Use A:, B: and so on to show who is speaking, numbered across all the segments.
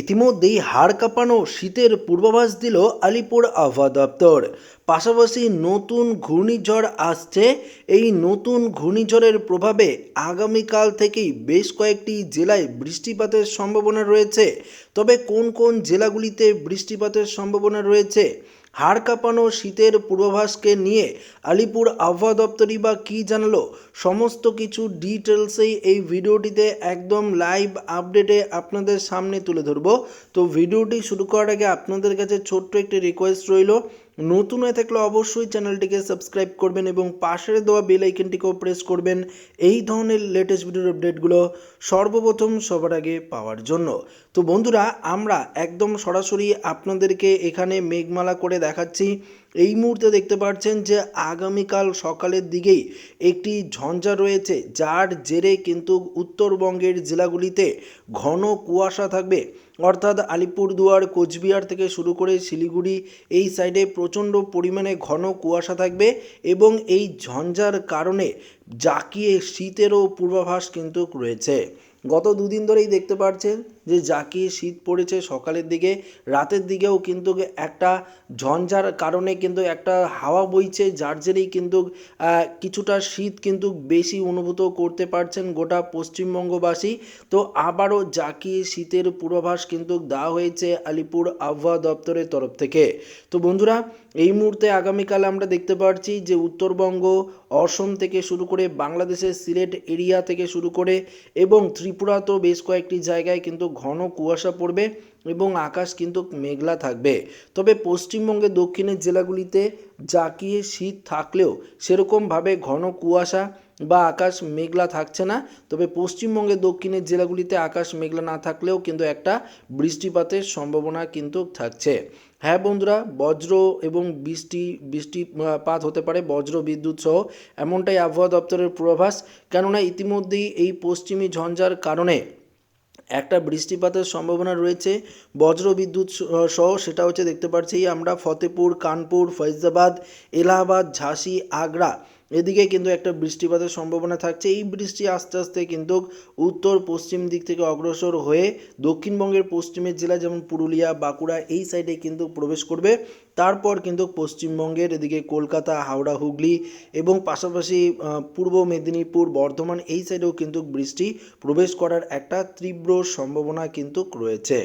A: ইতিমধ্যেই হাড় কাঁপানো শীতের পূর্বাভাস দিল আলিপুর আবহাওয়া দপ্তর। পাশাপাশি নতুন ঘূর্ণিঝড় আসছে। এই নতুন ঘূর্ণিঝড়ের প্রভাবে আগামীকাল থেকেই বেশ কয়েকটি জেলায় বৃষ্টিপাতের সম্ভাবনা রয়েছে। তবে কোন কোন জেলাগুলিতে বৃষ্টিপাতের সম্ভাবনা রয়েছে? হাড় কাঁপানো শীতের পূর্বাভাসকে নিয়ে আলিপুর আবহাওয়া দপ্তরই বা কী জানালো? সমস্ত কিছু ডিটেলসেই এই ভিডিওটিতে একদম লাইভ আপডেটে আপনাদের সামনে তুলে ধরবো। তো ভিডিওটি শুরু করার আগে আপনাদের কাছে ছোট্ট একটি রিকোয়েস্ট রইল নতুন হয়ে থাকলে অবশ্যই চ্যানেলটিকে সাবস্ক্রাইব করবেন এবং পাশের দেওয়া বেল আইকনটিকেও প্রেস করবেন এই ধরনের লেটেস্ট ভিডিওর আপডেটগুলো সর্বপ্রথম সবার আগে পাওয়ার জন্য। তো বন্ধুরা, আমরা একদম সরাসরি আপনাদেরকে এখানে মেঘমালা করে দেখাচ্ছি। এই মুহূর্তে দেখতে পাচ্ছেন যে আগামীকাল সকালের দিকেই একটি ঝঞ্ঝা রয়েছে, যার জেরে কিন্তু উত্তরবঙ্গের জেলাগুলিতে ঘন কুয়াশা থাকবে। অর্থাৎ আলিপুরদুয়ার, কোচবিহার থেকে শুরু করে শিলিগুড়ি এই সাইডে প্রচণ্ড পরিমাণে ঘন কুয়াশা থাকবে এবং এই ঝঞ্ঝার কারণে জাঁকিয়ে শীতেরও পূর্বাভাস কিন্তু রয়েছে। গত দুদিন ধরেই দেখতে পাচ্ছেন যে জাকিয়ে শীত পড়েছে সকালের দিকে, রাতের দিকেও কিন্তু একটা ঝঞ্ঝার কারণে কিন্তু একটা হাওয়া বইছে, যার জেরেই কিন্তু কিছুটা শীত কিন্তু বেশি অনুভূত করতে পারছেন গোটা পশ্চিমবঙ্গবাসী। তো আবারও জাকিয়ে শীতের পূর্বাভাস কিন্তু দেওয়া হয়েছে আলিপুর আবহাওয়া দপ্তরের তরফ থেকে। তো বন্ধুরা, এই মুহূর্তে আগামীকাল আমরা দেখতে পাচ্ছি যে উত্তরবঙ্গ, অসম থেকে শুরু করে বাংলাদেশের সিলেট এরিয়া থেকে শুরু করে এবং ত্রিপুরা তো বেশ কয়েকটি জায়গায় কিন্তু ঘন কুয়াশা পড়বে এবং আকাশ কিন্তু মেঘলা থাকবে। তবে পশ্চিমবঙ্গের দক্ষিণের জেলাগুলিতে জাকিয়ে শীত থাকলেও সেরকমভাবে ঘন কুয়াশা বা আকাশ মেঘলা থাকছে না। তবে পশ্চিমবঙ্গের দক্ষিণের জেলাগুলিতে আকাশ মেঘলা না থাকলেও কিন্তু একটা বৃষ্টিপাতের সম্ভাবনা কিন্তু থাকছে। হ্যাঁ বন্ধুরা, বজ্র এবং বৃষ্টি বৃষ্টিপাত হতে পারে বজ্র, বিদ্যুৎ সহ এমনটাই আবহাওয়া দপ্তরের পূর্বাভাস। কেননা ইতিমধ্যেই এই পশ্চিমী ঝঞ্ঝার কারণে একটা বৃষ্টিপাতের সম্ভাবনা রয়েছে। বজ্রবিদ্যুৎ সহ সেটা হচ্ছে দেখতে পাচ্ছি আমরা ফতেপুর, কানপুর ফৈজাবাদ এলাহাবাদ, ঝাঁসি, আগ্রা। এদিকে কিন্তু একটা বৃষ্টিপাতের সম্ভাবনা থাকছে। এই বৃষ্টি আস্তে আস্তে কিন্তু উত্তর পশ্চিম দিক থেকে অগ্রসর হয়ে দক্ষিণবঙ্গের পশ্চিমের জেলা যেমন পুরুলিয়া, বাঁকুড়া এই সাইডে কিন্তু প্রবেশ করবে। তারপর কিন্তু পশ্চিমবঙ্গের এদিকে কলকাতা, হাওড়া, হুগলি এবং পাশাপাশি পূর্ব মেদিনীপুর, বর্ধমান এই সাইডেও কিন্তু বৃষ্টি প্রবেশ করার একটা তীব্র সম্ভাবনা কিন্তু রয়েছে।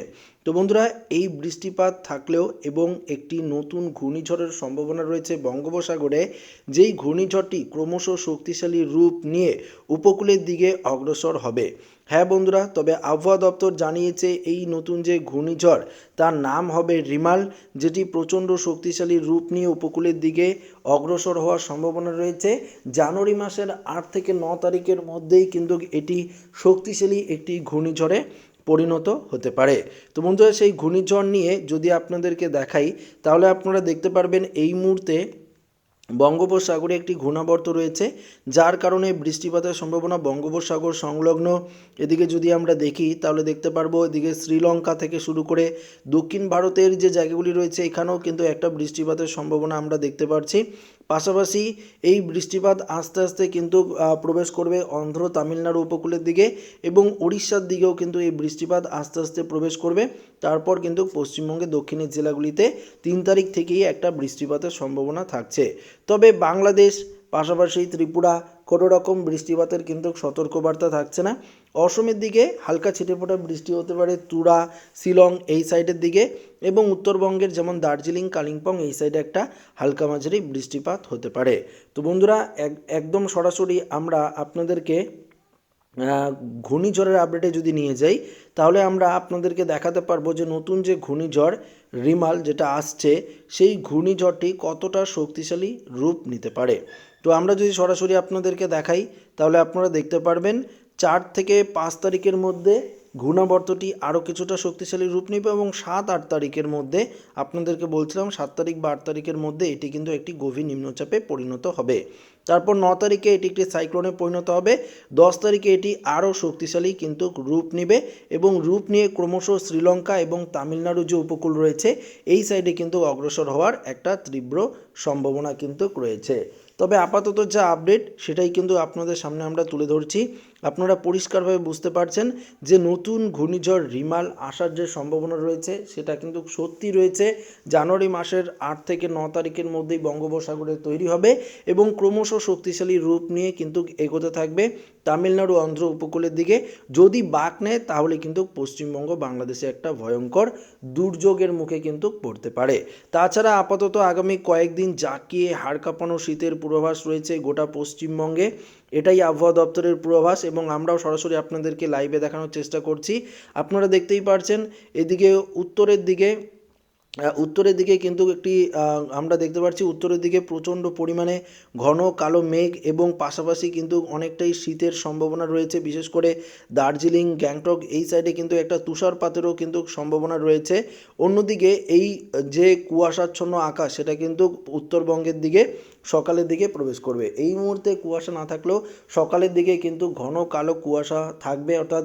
A: তো বন্ধুরা, এই বৃষ্টিপাত থাকলেও এবং একটি নতুন ঘূর্ণিঝড়ের সম্ভাবনা রয়েছে বঙ্গোপসাগরে, যেই ঘূর্ণিঝড়টি ক্রমশ শক্তিশালী রূপ নিয়ে উপকূলের দিকে অগ্রসর হবে। হ্যাঁ বন্ধুরা, তবে আবহাওয়া দপ্তর জানিয়েছে এই নতুন যে ঘূর্ণিঝড়, তার নাম হবে রিমাল, যেটি প্রচণ্ড শক্তিশালী রূপ নিয়ে উপকূলের দিকে অগ্রসর হওয়ার সম্ভাবনা রয়েছে। জানুয়ারি মাসের আট থেকে ন তারিখের মধ্যেই কিন্তু এটি শক্তিশালী একটি ঘূর্ণিঝড়ে পরিণত হতে পারে। তো বন্ধুরা, সেই ঘূর্ণিঝড় নিয়ে যদি আপনাদেরকে দেখাই, তাহলে আপনারা দেখতে পারবেন এই মুহূর্তে বঙ্গোপসাগরে একটি ঘূর্ণাবর্ত রয়েছে, যার কারণে বৃষ্টিপাতের সম্ভাবনা, বঙ্গোপসাগর সংলগ্ন। এদিকে যদি আমরা দেখি, তাহলে দেখতে পারব এদিকে শ্রীলঙ্কা থেকে শুরু করে দক্ষিণ ভারতের যে জায়গাগুলি রয়েছে, এখানেও কিন্তু একটা বৃষ্টিপাতের সম্ভাবনা আমরা দেখতে পাচ্ছি পাশাপাশি এই বৃষ্টিপাত আস্তে আস্তে কিন্তু প্রবেশ করবে অন্ধ্র তামিলনাড়ু উপকূলের দিকে এবং উড়িষ্যার দিকেও কিন্তু এই বৃষ্টিপাত আস্তে আস্তে প্রবেশ করবে। তারপর কিন্তু পশ্চিমবঙ্গের দক্ষিণের জেলাগুলিতে তিন তারিখ থেকেই একটা বৃষ্টিপাতের সম্ভাবনা থাকছে। তবে বাংলাদেশ, পাশাপাশি ত্রিপুরা, কোনো রকম বৃষ্টিপাতের কিন্তু সতর্কবার্তা থাকছে না। অসমের দিকে হালকা ছিটেফোঁটা বৃষ্টি হতে পারে, তুরা, শিলং এই সাইডের দিকে এবং উত্তরবঙ্গের যেমন দার্জিলিং, কালিম্পং এই সাইডে একটা হালকা মাঝারি বৃষ্টিপাত হতে পারে। তো বন্ধুরা, এক, একদম সরাসরি আমরা আপনাদেরকে ঘূর্ণিঝড়ের আপডেটে যদি নিয়ে যাই, তাহলে আমরা আপনাদেরকে দেখাতে পারব যে নতুন যে ঘূর্ণিঝড় রিমাল যেটা আসছে, সেই ঘূর্ণিঝড়টি কতটা শক্তিশালী রূপ নিতে পারে। তো আমরা যদি সরাসরি আপনাদেরকে দেখাই, তাহলে আপনারা দেখতে পারবেন চার থেকে পাঁচ তারিখের মধ্যে ঘূর্ণাবর্তটি আরও কিছুটা শক্তিশালী রূপ নেবে এবং সাত, আট তারিখের মধ্যে, আপনাদেরকে বলছিলাম সাত তারিখ বা আট তারিখের মধ্যে এটি কিন্তু একটি গভীর নিম্নচাপে পরিণত হবে। তারপর ন তারিখে এটি একটি সাইক্লোনে পরিণত হবে। দশ তারিখে এটি আরও শক্তিশালী কিন্তু রূপ নেবে এবং রূপ নিয়ে ক্রমশ শ্রীলঙ্কা এবং তামিলনাড়ু যে উপকূল রয়েছে, এই সাইডে কিন্তু অগ্রসর হওয়ার একটা তীব্র সম্ভাবনা কিন্তু রয়েছে। তবে আপাতত যা আপডেট সেটাই কিন্তু আপনাদের সামনে আমরা তুলে ধরছি। আপনারা পরিষ্কারভাবে বুঝতে পারছেন যে নতুন ঘূর্ণিঝড় রিমাল আসার যে সম্ভাবনা রয়েছে, সেটা কিন্তু সত্যি রয়েছে। জানুয়ারি মাসের আট থেকে ন তারিখের মধ্যেই বঙ্গোপসাগরে তৈরি হবে এবং ক্রমশ শক্তিশালী রূপ নিয়ে কিন্তু এগোতে থাকবে তামিলনাড়ু অন্ধ্র উপকূলের দিকে। যদি বাঁক নেয়, তাহলে কিন্তু পশ্চিমবঙ্গ বাংলাদেশে একটা ভয়ঙ্কর দুর্যোগের মুখে কিন্তু পড়তে পারে। তাছাড়া আপাতত আগামী কয়েকদিন জাকিয়ে হাড় কাঁপানো শীতের পূর্বাভাস রয়েছে গোটা পশ্চিমবঙ্গে। এটাই আবহাওয়া দপ্তরের পূর্বাভাস এবং আমরাও সরাসরি আপনাদেরকে লাইভে দেখানোর চেষ্টা করছি। আপনারা দেখতেই পারছেন, এদিকে উত্তরের দিকে উত্তরের দিকে কিন্তু একটি আমরা দেখতে পাচ্ছি উত্তরের দিকে প্রচণ্ড পরিমাণে ঘন কালো মেঘ এবং পাশাপাশি কিন্তু অনেকটাই শীতের সম্ভাবনা রয়েছে। বিশেষ করে দার্জিলিং, গ্যাংটক এই সাইডে কিন্তু একটা তুষারপাতেরও কিন্তু সম্ভাবনা রয়েছে। অন্যদিকে এই যে কুয়াশাচ্ছন্ন আকাশ, সেটা কিন্তু উত্তরবঙ্গের দিকে সকালের দিকে প্রবেশ করবে। এই মুহূর্তে কুয়াশা না থাকলেও সকালের দিকে কিন্তু ঘন কালো কুয়াশা থাকবে। অর্থাৎ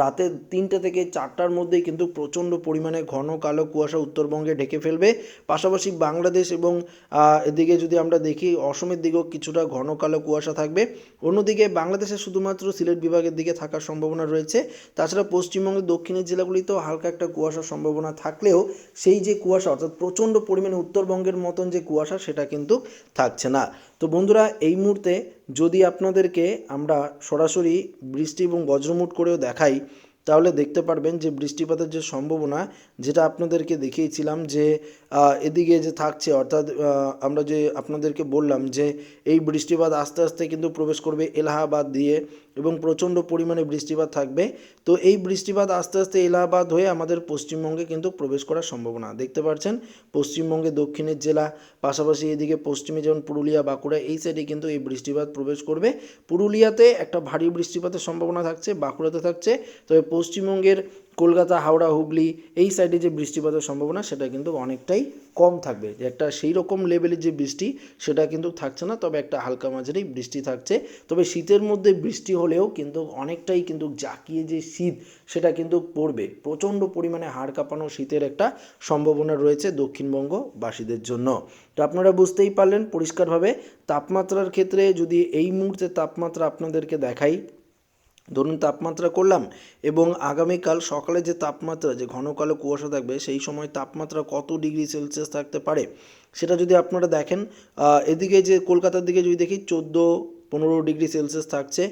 A: রাতে তিনটে থেকে চারটার মধ্যেই কিন্তু প্রচণ্ড পরিমাণে ঘন কালো কুয়াশা উত্তরবঙ্গে ঢেকে ফেলবে। পাশাপাশি বাংলাদেশ এবং এদিকে যদি আমরা দেখি, অসমের দিকেও কিছুটা ঘন কালো কুয়াশা থাকবে। অন্যদিকে বাংলাদেশের শুধুমাত্র সিলেট বিভাগের দিকে থাকার সম্ভাবনা রয়েছে। তাছাড়া পশ্চিমবঙ্গের দক্ষিণের জেলাগুলিতেও হালকা একটা কুয়াশার সম্ভাবনা থাকলেও সেই যে কুয়াশা, অর্থাৎ প্রচণ্ড পরিমাণে উত্তরবঙ্গের মতন যে কুয়াশা, সেটা কিন্তু থাকছে না। তো বন্ধুরা, এই মুহূর্তে যদি আপনাদেরকে আমরা সরাসরি বৃষ্টি এবং বজ্রমুট করেও দেখাই, তাহলে দেখতে পারবেন যে বৃষ্টিপাতের যে সম্ভাবনা, যেটা আপনাদেরকে দেখিয়েছিলাম যে এদিকে যে থাকছে, অর্থাৎ আমরা যে আপনাদেরকে বললাম যে, এই বৃষ্টিপাত আস্তে আস্তে কিন্তু প্রবেশ করবে এলাহাবাদ দিয়ে। এবং প্রচণ্ড পরিমাণে বৃষ্টিপাত থাকবে। তো এই বৃষ্টিপাত আস্তে আস্তে এলাহাবাদ হয়ে আমাদের পশ্চিমবঙ্গে কিন্তু প্রবেশ করার সম্ভাবনা। দেখতে পাচ্ছেন পশ্চিমবঙ্গে দক্ষিণের জেলা, পাশাপাশি এদিকে পশ্চিমে যেমন পুরুলিয়া, বাঁকুড়া, এই সাইডে কিন্তু এই বৃষ্টিপাত প্রবেশ করবে। পুরুলিয়াতে একটা ভারী বৃষ্টিপাতের সম্ভাবনা থাকছে, বাঁকুড়াতে থাকছে। তবে পশ্চিমবঙ্গের কলকাতা, হাওড়া, হুগলি এই সাইডে যে বৃষ্টিপাতের সম্ভাবনা সেটা কিন্তু অনেকটাই কম থাকবে। একটা সেই রকম লেভেলের যে বৃষ্টি সেটা কিন্তু থাকছে না, তবে একটা হালকা মাঝারি বৃষ্টি থাকছে। তবে শীতের মধ্যে বৃষ্টি হলেও কিন্তু অনেকটাই কিন্তু জাকিয়ে যে শীত সেটা কিন্তু পড়বে। প্রচণ্ড পরিমাণে হাড় কাঁপানো শীতের একটা সম্ভাবনা রয়েছে দক্ষিণবঙ্গবাসীদের জন্য। তো আপনারা বুঝতেই পারলেন, পরিষ্কারভাবে তাপমাত্রার ক্ষেত্রে যদি এই মুহূর্তে তাপমাত্রা আপনাদেরকে দেখাই ধরুন তাপমাত্রা করলাম এবং আগামীকাল সকালে যে তাপমাত্রা, যে ঘন কালো কুয়াশা থাকবে, সেই সময় তাপমাত্রা কত ডিগ্রি সেলসিয়াস থাকতে পারে? সেটা যদি আপনারা দেখেন এদিকে যে কলকাতার দিকে যদি দেখি, চোদ্দ পনেরো ডিগ্রি সেলসিয়াস থাকছে।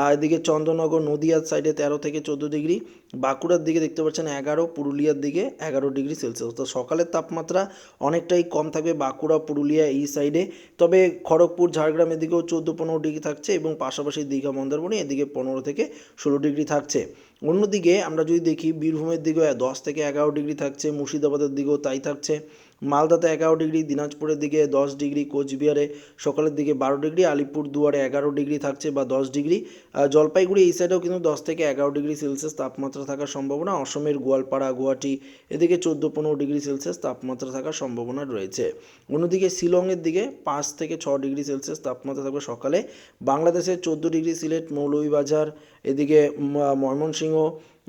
A: আর এদিকে চন্দ্রনগর, নদিয়ার সাইডে তেরো থেকে চোদ্দ ডিগ্রি, বাঁকুড়ার দিকে দেখতে পাচ্ছেন এগারো, পুরুলিয়ার দিকে এগারো ডিগ্রি সেলসিয়াস। তো সকালের তাপমাত্রা অনেকটাই কম থাকবে বাঁকুড়া, পুরুলিয়া এই সাইডে তবে খড়গপুর ঝাড়গ্রামের দিকেও চোদ্দ পনেরো ডিগ্রি থাকছে এবং পাশাপাশি দীঘা, মন্দারমণি এদিকে পনেরো থেকে ষোলো ডিগ্রি থাকছে। অন্যদিকে আমরা যদি দেখি বীরভূমের দিকেও দশ থেকে এগারো ডিগ্রি থাকছে, মুর্শিদাবাদের দিকেও তাই থাকছে। মালদাতে এগারো ডিগ্রি, দিনাজপুরের দিকে দশ ডিগ্রি, কোচবিহারে সকালের দিকে বারো ডিগ্রি আলিপুর দুয়ারে এগারো ডিগ্রি থাকছে বা দশ ডিগ্রি। জলপাইগুড়ি এই সাইডেও কিন্তু দশ থেকে এগারো ডিগ্রি সেলসিয়াস তাপমাত্রা থাকার সম্ভাবনা। অসমের গোয়ালপাড়া, গুয়াহাটি, এদিকে চোদ্দ পনেরো ডিগ্রি সেলসিয়াস তাপমাত্রা থাকার সম্ভাবনা রয়েছে। অন্যদিকে শিলংয়ের দিকে পাঁচ থেকে ছ ডিগ্রি সেলসিয়াস তাপমাত্রা থাকবে সকালে। বাংলাদেশের চোদ্দ ডিগ্রি সিলেট, মৌলভীবাজার, এদিকে ময়মনসিংহ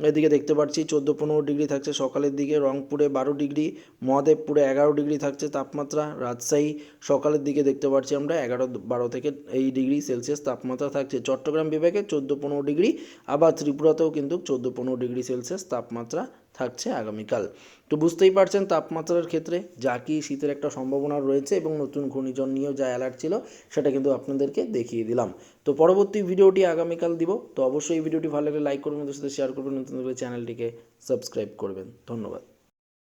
A: এদিকে দেখতে পাচ্ছি চোদ্দ পনেরো ডিগ্রি থাকছে সকালের দিকে, রংপুরে বারো ডিগ্রি, মহাদেবপুরে এগারো ডিগ্রি থাকছে তাপমাত্রা, রাজশাহী সকালের দিকে দেখতে পাচ্ছি আমরা এগারো বারো থেকে এই ডিগ্রি সেলসিয়াস তাপমাত্রা থাকছে। চট্টগ্রাম বিভাগে চোদ্দ পনেরো ডিগ্রি, আবার ত্রিপুরাতেও কিন্তু চোদ্দ পনেরো ডিগ্রি সেলসিয়াস তাপমাত্রা থাকছে আগামীকাল। তো বুঝতেই পারছেন তাপমাত্রার ক্ষেত্রে যা কি শীতের একটা সম্ভাবনা রয়েছে এবং নতুন ঘূর্ণিঝড় নিয়েও যা অ্যালার্ট ছিল, সেটা কিন্তু আপনাদেরকে দেখিয়ে দিলাম। তো পরবর্তী ভিডিওটি আগামীকাল দিব। তো অবশ্যই এই ভিডিওটি ভালো লাগলে লাইক করবেন ওদের সাথে শেয়ার করবেন, নতুন চ্যানেলটিকে সাবস্ক্রাইব করবেন। ধন্যবাদ।